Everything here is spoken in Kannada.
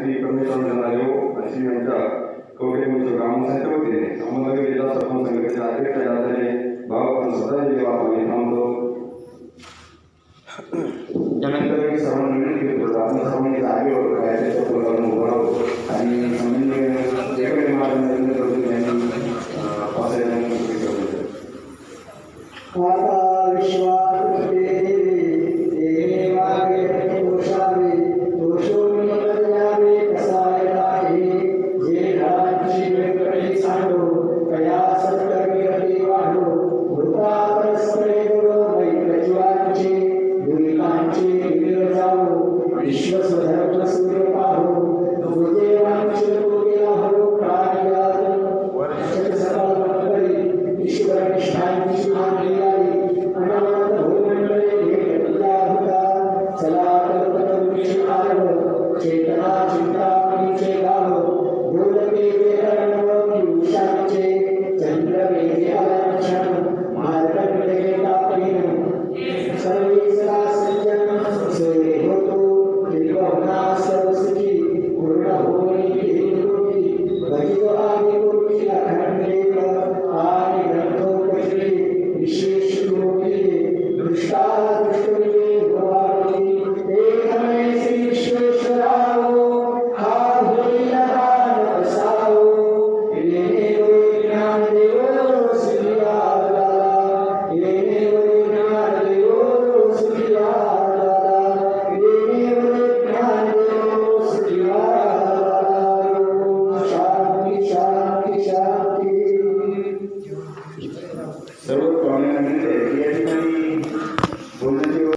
ಸ್ಥಿತಿ ಕಡಿಮೆ ತಂದ ನೀವು ಮತ್ತು ಗ್ರಾಮ ಸಂಖ್ಯೆ ಹೋಗ್ತೀನಿ ಸಂಬಂಧಕ್ಕೆ ಜಿಲ್ಲಾ ಸರ್ಪಂಚ ಸಂಘಕ್ಕೆ ಅಧ್ಯಕ್ಷರಾದರೆ ಭಾಗವನ್ನು ಸದಾ ಜೀವವಾಗಿ ನಮ್ಮದು. ಜನರಿಗೆ ಶ್ರವಣ ನೀಡುತ್ತಿರುವುದು ಅದನ್ನು ಶ್ರವಣಿಗೆ ಆಗಿ ಕಾರ್ಯಗಳನ್ನು ಬರಲು ವಿಶ್ವ विश्व स्वधर्म सूर्य पाहो गुरुदेवांचे लोके आहो प्राणियात वर्षक सकाळ मंडळी ईश्वर निष्ठांची मानली आई अनंत भूमंडळे भेटल्या होता चला कल्पतरुषी आलो चेतना चिंता glory सर्व पाहुण्यांमध्ये